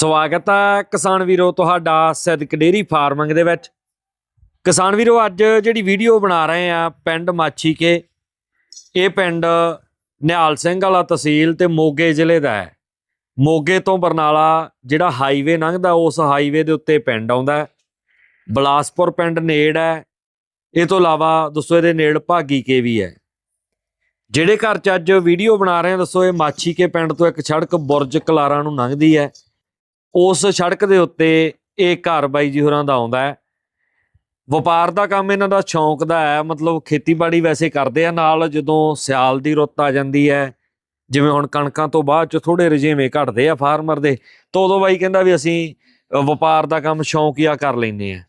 ਸਵਾਗਤ ਹੈ ਕਿਸਾਨ ਵੀਰੋ ਤੁਹਾਡਾ ਸਿੱਧਕ ਡੇਰੀ ਫਾਰਮਿੰਗ ਦੇ ਵਿੱਚ। ਕਿਸਾਨ ਵੀਰੋ, ਅੱਜ ਜਿਹੜੀ ਵੀਡੀਓ ਬਣਾ ਰਹੇ ਆ ਪਿੰਡ ਮਾਛੀ ਕੇ ਇਹ ਪਿੰਡ ਨਿਹਾਲ ਸਿੰਘ ਵਾਲਾ ਤਹਿਸੀਲ ਤੇ ਮੋਗੇ ਜ਼ਿਲ੍ਹੇ ਦਾ ਹੈ। ਮੋਗੇ ਤੋਂ ਬਰਨਾਲਾ ਜਿਹੜਾ ਹਾਈਵੇ ਲੰਘਦਾ, ਉਸ ਹਾਈਵੇ ਦੇ ਉੱਤੇ ਪਿੰਡ ਆਉਂਦਾ ਹੈ। ਬਲਾਸਪੁਰ ਪਿੰਡ ਨੇੜ ਹੈ। ਇਹ ਤੋਂ ਇਲਾਵਾ ਦੱਸੋ ਇਹਦੇ ਨੇੜ ਭਾਗੀ ਕੇ ਵੀ ਹੈ। ਜਿਹੜੇ ਘਰ 'ਚ ਅੱਜ ਵੀਡੀਓ ਬਣਾ ਰਹੇ ਹਾਂ ਦੱਸੋ ਇਹ ਮਾਛੀ ਕੇ ਪਿੰਡ ਤੋਂ ਇੱਕ ਸੜਕ ਬੁਰਜ ਕਲਾਰਾਂ ਨੂੰ ਲੰਘਦੀ ਹੈ। ਉਸ ਸੜਕ ਦੇ ਉੱਤੇ ਇਹ ਘਰ ਬਾਈ ਜੀ ਹੋਰਾਂ ਦਾ ਆਉਂਦਾ ਹੈ। ਵਪਾਰ ਦਾ ਕੰਮ ਇਹਨਾਂ ਦਾ ਸ਼ੌਂਕ ਦਾ ਹੈ, ਮਤਲਬ ਖੇਤੀਬਾੜੀ ਵੈਸੇ ਕਰਦੇ ਆ, ਨਾਲ ਜਦੋਂ ਸਿਆਲ ਦੀ ਰੁੱਤ ਆ ਜਾਂਦੀ ਹੈ, ਜਿਵੇਂ ਹੁਣ ਕਣਕਾਂ ਤੋਂ ਬਾਅਦ ਚ ਥੋੜੇ ਰਜੇਵੇਂ ਘਟਦੇ ਆ ਫਾਰਮਰ ਦੇ, ਤਾਂ ਉਦੋਂ ਬਾਈ ਕਹਿੰਦਾ ਵੀ ਅਸੀਂ ਵਪਾਰ ਦਾ ਕੰਮ ਸ਼ੌਂਕੀਆ ਕਰ ਲੈਨੇ ਆ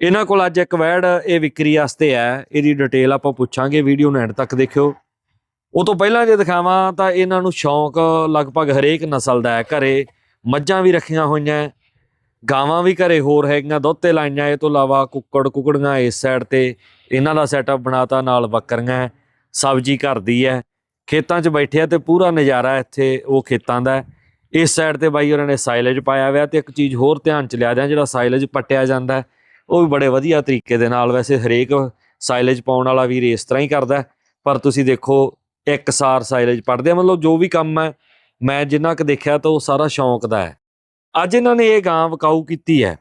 ਇਹਨਾਂ ਕੋਲ ਅੱਜ ਇੱਕ ਵੈੜ ਇਹ ਵਿਕਰੀ ਵਾਸਤੇ ਹੈ, ਇਹਦੀ ਡਿਟੇਲ ਆਪਾਂ ਪੁੱਛਾਂਗੇ, ਵੀਡੀਓ ਨੂੰ ਐਂਡ ਤੱਕ ਦੇਖਿਓ। ਉਹ ਤੋਂ ਪਹਿਲਾਂ ਜੇ ਦਿਖਾਵਾਂ ਤਾਂ ਇਹਨਾਂ ਨੂੰ ਸ਼ੌਂਕ ਲਗਭਗ ਹਰੇਕ ਨਸਲ ਦਾ ਹੈ, ਘਰੇ ਮੱਝਾਂ ਵੀ ਰੱਖੀਆਂ ਹੋਈਆਂ, ਗਾਵਾਂ ਵੀ ਘਰੇ ਹੋਰ ਹੈਗੀਆਂ ਦੁੱਧ ਤੇ ਲਾਈਆਂ, ਇਹ ਤੋਂ ਇਲਾਵਾ ਕੁੱਕੜ, ਕੁਕੜੀਆਂ ਇਸ ਸਾਈਡ ਤੇ ਇਹਨਾਂ ਦਾ ਸੈਟਅਪ ਬਣਾਤਾ ਨਾਲ ਬੱਕਰੀਆਂ, ਸਬਜ਼ੀ ਘਰ ਦੀ ਹੈ। ਖੇਤਾਂ 'ਚ ਬੈਠੇ ਆ ਤੇ ਪੂਰਾ ਨਜ਼ਾਰਾ ਇੱਥੇ ਉਹ ਖੇਤਾਂ ਦਾ ਇਸ ਸਾਈਡ ਤੇ ਬਾਈ ਉਹਨਾਂ ਨੇ ਸਾਈਲੇਜ ਪਾਇਆ ਹੋਇਆ ਤੇ ਇੱਕ ਚੀਜ਼ ਹੋਰ ਧਿਆਨ ਚ ਲਿਆ ਦਿਆਂ ਜਿਹੜਾ ਸਾਈਲੇਜ ਪੱਟਿਆ ਜਾਂਦਾ ਉਹ ਵੀ ਬੜੇ ਵਧੀਆ ਤਰੀਕੇ ਦੇ ਨਾਲ ਵੈਸੇ ਹਰੇਕ ਸਾਈਲੇਜ ਪਾਉਣ ਵਾਲਾ ਵੀਰ ਇਸ ਤਰ੍ਹਾਂ ਹੀ ਕਰਦਾ ਪਰ ਤੁਸੀਂ ਦੇਖੋ ਇੱਕਸਾਰ ਸਾਈਲੇਜ ਪੜਦੇ ਆ, ਮਤਲਬ ਜੋ ਵੀ ਕੰਮ ਹੈ ਮੈਂ ਜਿੰਨਾ ਕੁ ਦੇਖਿਆ ਤਾਂ ਉਹ ਸਾਰਾ ਸ਼ੌਂਕ ਦਾ ਹੈ। ਅੱਜ ਇਹਨਾਂ ਨੇ ਇਹ ਗਾਂ ਵਿਕਾਊ ਕੀਤੀ ਹੈ।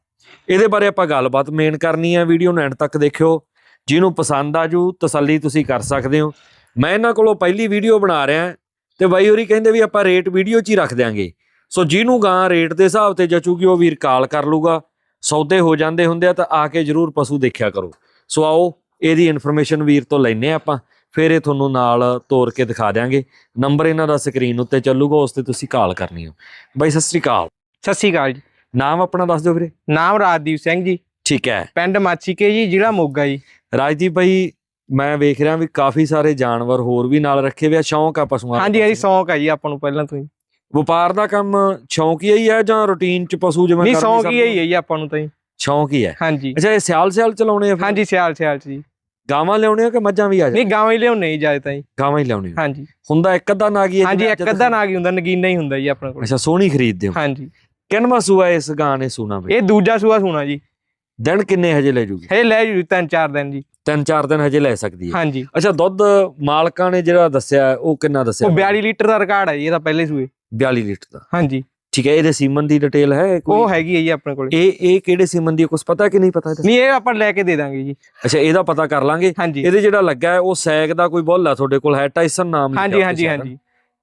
ਇਹਦੇ ਬਾਰੇ ਆਪਾਂ ਗੱਲਬਾਤ ਮੇਨ ਕਰਨੀ ਹੈ। ਵੀਡੀਓ ਨੂੰ ਐਂਡ ਤੱਕ ਦੇਖਿਓ। ਜਿਹਨੂੰ ਪਸੰਦ ਆ ਜੂ, ਤਸੱਲੀ ਤੁਸੀਂ ਕਰ ਸਕਦੇ ਹੋ। ਮੈਂ ਇਹਨਾਂ ਕੋਲੋਂ ਪਹਿਲੀ ਵੀਡੀਓ ਬਣਾ ਰਿਹਾ ਤੇ ਬਾਈ ਹੋਰੀ ਕਹਿੰਦੇ ਵੀ ਆਪਾਂ ਰੇਟ ਵੀਡੀਓ 'ਚ ਹੀ ਰੱਖ ਦਿਆਂਗੇ। ਸੋ ਜਿਹਨੂੰ ਗਾਂ ਰੇਟ ਦੇ ਹਿਸਾਬ ਤੇ ਜਚੂਗੀ, ਉਹ ਵੀਰ ਕਾਲ ਕਰ ਲੂਗਾ। ਸੌਦੇ ਹੋ ਜਾਂਦੇ ਹੁੰਦੇ ਆ ਤਾਂ ਆ ਕੇ ਜਰੂਰ ਪਸ਼ੂ ਦੇਖਿਆ ਕਰੋ। ਸੋ ਆਓ, ਇਹਦੀ ਇਨਫੋਰਮੇਸ਼ਨ ਵੀਰ ਤੋਂ ਲੈਨੇ ਆਪਾਂ। ਫਿਰ ਇਹ ਤੁਹਾਨੂੰ ਨਾਲ ਤੋਰ ਕੇ ਦਿਖਾ ਦਿਆਂਗੇ। ਨੰਬਰ ਇਹਨਾਂ ਦਾ ਸਕਰੀਨ ਉੱਤੇ ਚੱਲੂਗਾ ਉਸ ਤੇ ਤੁਸੀਂ ਕਾਲ ਕਰਨੀ ਹੋ ਬਾਈ ਸਤਿ ਸ੍ਰੀ ਅਕਾਲ। ਸਤਿ ਸ਼੍ਰੀ ਅਕਾਲ ਜੀ। ਨਾਮ ਆਪਣਾ ਦੱਸ ਦਿਓ ਵੀਰੇ। ਨਾਮ ਰਾਜਦੀਪ ਸਿੰਘ ਜੀ। ਠੀਕ ਹੈ। ਪਿੰਡ ਮਾਛੀਕੇ ਜੀ ਜ਼ਿਲ੍ਹਾ ਮੋਗਾ ਜੀ। ਰਾਜਦੀਪ ਭਾਈ ਮੈਂ ਵੇਖ ਰਿਹਾ ਵੀ ਕਾਫੀ ਸਾਰੇ ਜਾਨਵਰ ਹੋਰ ਵੀ ਨਾਲ ਰੱਖੇ ਹੋਏ ਆ। ਸ਼ੌਂਕ ਆ ਪਸ਼ੂਆਂ ਦਾ ਹਾਂਜੀ ਹਾਂਜੀ। ਸ਼ੌਂਕ ਹੈ ਜੀ ਆਪਾਂ ਨੂੰ ਪਹਿਲਾਂ ਤੋਂ ਹੀ। ਵਪਾਰ ਦਾ ਕੰਮ ਸ਼ੌਂਕੀ ਹੀ ਹੈ ਜਾਂ ਰੁਟੀਨ ਚ ਪਸ਼ੂ ਜਿਵੇਂ ਨਹੀਂ ਕਰਦੇ ਸ਼ੌਂਕ ਸਭ ਹੀ? ਹੈ ਜੀ ਆਪਾਂ ਨੂੰ ਤਾਂ ਜੀ ਸ਼ੌਂਕ ਹੀ ਹੈ ਹਾਂਜੀ। ਅੱਛਾ ਇਹ ਸਿਆਲ ਸਿਆਲ ਚਲਾਉਣੇ ਆ? ਹਾਂਜੀ ਸਿਆਲ ਸਿਆਲ ਜੀ। ਗਾਵਾਂ ਲਿਆਉਣੇ ਆ ਕਿ ਮੱਝਾਂ ਵੀ ਆ ਜਾ ਨਹੀਂ ਗਾਵਾਂ ਹੀ ਲਿਆਉਣੇ ਜੀ ਜਾਏ ਤਾਂ ਜੀ ਗਾਵਾਂ ਹੀ ਲਿਆਉਣੇ। ਹਾਂਜੀ। ਹੁੰਦਾ ਇੱਕ ਅੱਧਾ ਨਾਗੀ ਹਾਂਜੀ ਇੱਕ ਅੱਧਾ ਨਾਗ ਹੀ ਹੁੰਦਾ ਨਗੀਨਾ ਹੀ ਹੁੰਦਾ ਜੀ ਆਪਣੇ ਕੋਲ। ਅੱਛਾ ਸੋਹਣੀ ਖਰੀਦਦੇ ਹੋ? ਹਾਂਜੀ। ਕਿੰਨਵਾਂ ਸੂਆ ਇਸ ਗਾਂ ਨੇ ਸੂਣਾ ਬਈ? ਇਹ ਦੂਜਾ ਸੂਆ ਸੁਣਾ ਜੀ। ਦਿਨ ਕਿੰਨੇ ਹਜੇ ਲੈ ਜੂਗੀ? ਹੇ ਲੈ ਜੂ ਤਿੰਨ ਚਾਰ ਦਿਨ ਜੀ। ਤਿੰਨ ਚਾਰ ਦਿਨ ਹਜੇ ਲੈ ਸਕਦੀ ਹੈ। ਹਾਂਜੀ। ਅੱਛਾ ਦੁੱਧ ਮਾਲਕਾਂ ਨੇ ਜਿਹੜਾ ਦੱਸਿਆ ਉਹ ਕਿੰਨਾ ਦੱਸਿਆ? ਉਹ 42 ਲੀਟਰ ਦਾ ਰਿਕਾਰਡ ਹੈ ਜੀ ਇਹਦਾ ਪਹਿਲੇ ਸੂਏ। 42 ਲੀਟਰ ਦਾ। ਹਾਂਜੀ। ਠੀਕ ਹੈ ਇਹਦੇ ਸੀਮਨ ਦੀ ਡਿਟੇਲ ਹੈ ਕੋਈ? ਉਹ ਹੈਗੀ ਹੈ ਜੀ ਆਪਣੇ ਕੋਲ। ਇਹ ਇਹ ਕਿਹੜੇ ਸੀਮਨ ਦੀ ਕੁਝ ਪਤਾ ਕਿ ਨਹੀਂ ਪਤਾ ਇਹਦਾ? ਨਹੀਂ ਇਹ ਆਪਾਂ ਲੈ ਕੇ ਦੇ ਦਾਂਗੇ ਜੀ। ਅੱਛਾ ਇਹਦਾ ਪਤਾ ਕਰ ਲਾਂਗੇ। ਹਾਂਜੀ। ਇਹਦੇ ਜਿਹੜਾ ਲੱਗਾ ਹੈ ਉਹ ਸੈਗ ਦਾ ਕੋਈ ਬੁੱਲ ਤੁਹਾਡੇ ਕੋਲ? ਹੈ ਟਾਈਸਨ ਨਾਮ ਲਿਖਿਆ ਹਾਂਜੀ ਹਾਂਜੀ। ਹਾਂਜੀ।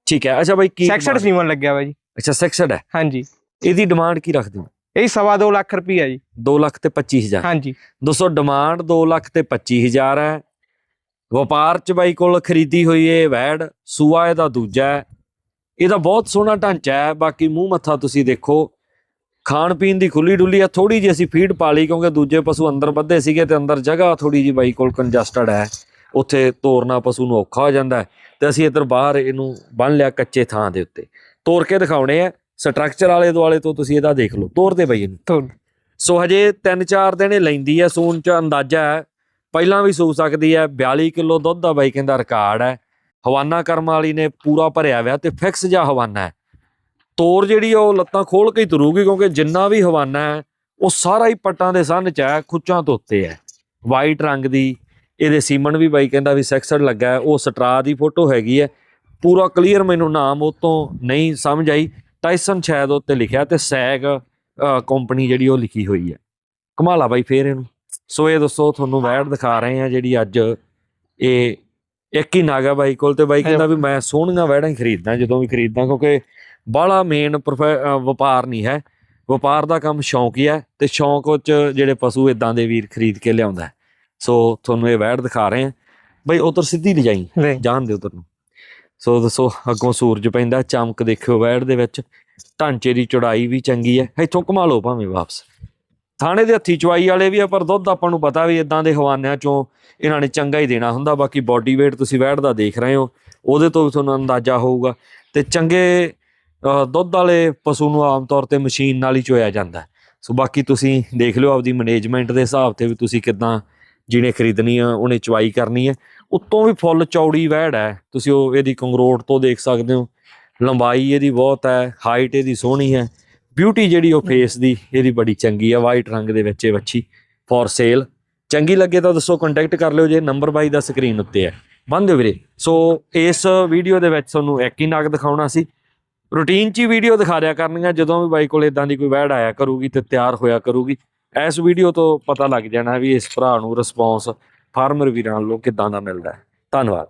ਠੀਕ ਹੈ ਅੱਛਾ ਬਾਈ ਕੀ ਸੈਕਸਡ ਸੀਮਨ ਲੱਗਿਆ ਵਾ ਜੀ। ਅੱਛਾ ਸੈਕਸਡ ਹੈ। ਹਾਂਜੀ। ਇਹਦੀ ਡਿਮਾਂਡ ਕੀ ਰੱਖਦੇ ਹੋ? ਇਹ ਸਵਾ ਦੋ ਲੱਖ ਰੁਪਈਆ ਜੀ। 2 ਲੱਖ ਤੇ 25000 ਹਾਂਜੀ। ਦੋਸਤੋ ਡਿਮਾਂਡ 2 ਲੱਖ ਤੇ 25000 ਹੈ। ਵਪਾਰ ਚ ਬਾਈ ਕੋਲ ਖਰੀਦੀ ਹੋਈ ਇਹ ਵੈੜ ਸੂਆ ਇਹਦਾ ਦੂਜਾ ਹੈ। ਇਹਦਾ ਬਹੁਤ ਸੋਹਣਾ ਢਾਂਚਾ ਹੈ ਬਾਕੀ ਮੂੰਹ ਮੱਥਾ ਤੁਸੀਂ ਦੇਖੋ। ਖਾਣ ਪੀਣ ਦੀ ਖੁੱਲੀ ਡੁੱਲੀ ਆ ਥੋੜੀ ਜਿਹੀ ਅਸੀਂ ਫੀਡ ਪਾ ਲਈ ਕਿਉਂਕਿ ਦੂਜੇ ਪਸ਼ੂ ਅੰਦਰ ਬੱਧੇ ਸੀਗੇ ਤੇ ਅੰਦਰ ਜਗ੍ਹਾ ਥੋੜੀ ਜਿਹੀ ਬਾਈ ਕੋਲ ਕੰਜਸਟਡ ਹੈ। ਉੱਥੇ ਤੋਰਨਾ ਪਸ਼ੂ ਨੂੰ ਔਖਾ ਹੋ ਜਾਂਦਾ ਤੇ ਅਸੀਂ ਇੱਧਰ ਬਾਹਰ ਇਹਨੂੰ ਬੰਨ ਲਿਆ ਕੱਚੇ ਥਾਂ ਦੇ ਉੱਤੇ। ਤੋਰ ਕੇ ਦਿਖਾਉਣੇ ਆ ਸਟਰਕਚਰ ਵਾਲੇ ਦੁਆਲੇ ਤੋਂ ਤੁਸੀਂ ਇਹਦਾ ਦੇਖ ਲਓ। ਤੋਰ ਦੇ ਬਈ ਇਹਨੂੰ। ਸੋ ਹਜੇ 3-4 ਦਿਨ ਲੈਂਦੀ ਹੈ ਸੂਣ ਚ ਅੰਦਾਜ਼ਾ ਹੈ। ਪਹਿਲਾਂ ਵੀ ਸੂ ਸਕਦੀ ਹੈ 42 ਕਿਲੋ ਦੁੱਧ ਦਾ ਬਾਈ ਕਹਿੰਦਾ ਰਿਕਾਰਡ ਹੈ। ਹਵਾਨਾ ਕਰਮ ਵਾਲੀ ਨੇ ਪੂਰਾ ਭਰਿਆ ਹੋਇਆ ਤੇ ਫਿਕਸ ਜਿਹਾ ਹਵਾਨਾ ਹੈ। ਤੋਰ ਜਿਹੜੀ ਆ ਉਹ ਲੱਤਾਂ ਖੋਲ ਕੇ ਹੀ ਤੁਰੂਗੀ ਕਿਉਂਕਿ ਜਿੰਨਾ ਵੀ ਹਵਾਨਾ ਹੈ, ਉਹ ਸਾਰਾ ਹੀ ਪੱਟਾਂ ਦੇ ਸੰਨ ਚ ਹੈ, ਖੁੱਚਾਂ ਤੋਂ ਉੱਤੇ ਹੈ। ਵਾਈਟ ਰੰਗ ਦੀ, ਇਹਦੇ ਸੀਮਨ ਵੀ ਬਾਈ ਕਹਿੰਦਾ ਵੀ ਸੈਕਸਡ ਲੱਗਾ ਉਹ ਸਟਰਾ ਦੀ ਫੋਟੋ ਹੈਗੀ ਹੈ। ਪੂਰਾ ਕਲੀਅਰ ਮੈਨੂੰ ਨਾਮ ਉਹ ਤੋਂ ਨਹੀਂ ਸਮਝ ਆਈ। ਟਾਈਸਨ ਸ਼ਾਇਦ ਉੱਤੇ ਲਿਖਿਆ ਤੇ ਸੈਗ ਕੰਪਨੀ ਜਿਹੜੀ ਉਹ ਲਿਖੀ ਹੋਈ ਹੈ। ਕਮਾਲਾ ਬਾਈ ਫੇਰ ਇਹਨੂੰ। ਸੋ ਇਹ ਦੱਸੋ, ਤੁਹਾਨੂੰ ਵੈੜ ਦਿਖਾ ਰਹੇ ਆ ਜਿਹੜੀ ਅੱਜ ਇਹ ਇੱਕ ਹੀ ਨਾਗਾ ਬਾਈ ਕੋਲ ਤੇ ਬਾਈ ਕਹਿੰਦਾ ਵੀ ਮੈਂ ਸੋਹਣੀਆਂ ਵੈੜਾਂ ਹੀ ਖਰੀਦਦਾ ਜਦੋਂ ਵੀ ਖਰੀਦਦਾ ਕਿਉਂਕਿ ਬਾਹਲਾ ਮੇਨ ਵਪਾਰ ਨਹੀਂ ਹੈ। ਵਪਾਰ ਦਾ ਕੰਮ ਸ਼ੌਂਕ ਹੀ ਹੈ ਤੇ ਸ਼ੌਂਕ ਵਿੱਚ ਜਿਹੜੇ ਪਸ਼ੂ ਇਦਾਂ ਦੇ ਵੀਰ ਖਰੀਦ ਕੇ ਲਿਆਉਂਦਾ ਹੈ। ਸੋ ਤੁਹਾਨੂੰ ਇਹ ਵੈੜ ਦਿਖਾ ਰਹੇ ਆ ਬਈ ਉਧਰ ਸਿੱਧੀ ਲਿਜਾਈ ਜਾਣ ਦੇ ਉਧਰ ਨੂੰ। ਸੋ ਦੱਸੋ ਅੱਗੋਂ ਸੂਰਜ ਪੈਂਦਾ ਚਮਕ ਦੇਖਿਓ ਵੈੜ ਦੇ ਵਿੱਚ। ਢਾਂਚੇ ਦੀ ਚੌੜਾਈ ਵੀ ਚੰਗੀ ਹੈ। ਇੱਥੋਂ ਘੁਮਾ ਲਓ ਭਾਵੇਂ ਵਾਪਸ। ਥਾਣੇ ਦੇ ਹੱਥੀ ਚਵਾਈ ਵਾਲੇ ਵੀ ਆ, ਪਰ ਦੁੱਧ ਆਪਾਂ ਨੂੰ ਪਤਾ ਵੀ ਇਦਾਂ ਦੇ ਹਵਾਨਿਆਂ ਚੋਂ ਇਹਨਾਂ ਨੇ ਚੰਗਾ ਹੀ ਦੇਣਾ ਹੁੰਦਾ। ਬਾਕੀ ਬਾਡੀ weight ਤੁਸੀਂ ਵੈੜ ਦਾ ਦੇਖ ਰਹੇ ਹੋ, ਉਹਦੇ ਤੋਂ ਵੀ ਤੁਹਾਨੂੰ ਅੰਦਾਜ਼ਾ ਹੋਊਗਾ। ਤੇ ਚੰਗੇ ਦੁੱਧ ਵਾਲੇ ਪਸ਼ੂ ਨੂੰ ਆਮ ਤੌਰ ਤੇ ਮਸ਼ੀਨ ਨਾਲ ਹੀ ਚੋਇਆ ਜਾਂਦਾ ਸੋ ਬਾਕੀ ਤੁਸੀਂ ਦੇਖ ਲਿਓ ਆਪਦੀ ਮੈਨੇਜਮੈਂਟ ਦੇ ਹਿਸਾਬ ਤੇ ਵੀ ਤੁਸੀਂ ਕਿਦਾਂ ਜਿਹਨੇ ਖਰੀਦਣੀ ਆ, ਉਹਨੇ ਚਵਾਈ ਕਰਨੀ ਹੈ। ਉੱਤੋਂ ਵੀ ਫੁੱਲ ਚੌੜੀ ਵਹਿੜ ਹੈ। ਤੁਸੀਂ ਉਹ ਇਹਦੀ ਕੰਗਰੋਟ ਤੋਂ ਦੇਖ ਸਕਦੇ ਹੋ। ਲੰਬਾਈ ਇਹਦੀ ਬਹੁਤ ਹੈ ਹਾਈਟ ਇਹਦੀ ਸੋਹਣੀ ਹੈ। ਬਿਊਟੀ ਜਿਹੜੀ ਉਹ ਫੇਸ ਦੀ, ਇਹਦੀ ਬੜੀ ਚੰਗੀ ਆ ਵਾਈਟ ਰੰਗ ਦੇ ਵਿੱਚ ਇਹ ਵੱਛੀ ਫॉर ਸੇਲ ਚੰਗੀ ਲੱਗੇ ਤਾਂ ਦੱਸੋ ਕੰਟੈਕਟ ਕਰ ਲਿਓ ਜੇ ਨੰਬਰ ਬਾਈ ਦਾ ਸਕਰੀਨ ਉੱਤੇ ਹੈ। ਬੰਦ ਵੀਰੇ। ਸੋ ਇਸ ਵੀਡੀਓ ਦੇ ਵਿੱਚ ਤੁਹਾਨੂੰ ਇੱਕ ਹੀ ਨਗ ਦਿਖਾਉਣਾ ਸੀ। ਰੂਟੀਨ 'ਚ ਹੀ ਵੀਡੀਓ ਦਿਖਾ ਦਿਆ ਕਰਨੀਆਂ ਜਦੋਂ ਵੀ ਬਾਈ ਕੋਲ ਇਦਾਂ ਦੀ ਕੋਈ ਵੈੜ ਆਇਆ ਕਰੂਗੀ ਤੇ ਤਿਆਰ ਹੋਇਆ ਕਰੂਗੀ। ਇਸ ਵੀਡੀਓ ਤੋਂ ਪਤਾ ਲੱਗ ਜਾਣਾ ਵੀ ਇਸ ਭਰਾ ਨੂੰ ਰਿਸਪੌਂਸ ਫਾਰਮਰ ਵੀਰਾਂ ਵੱਲੋਂ ਕਿੱਦਾਂ ਦਾ ਮਿਲਦਾ ਹੈ। ਧੰਨਵਾਦ।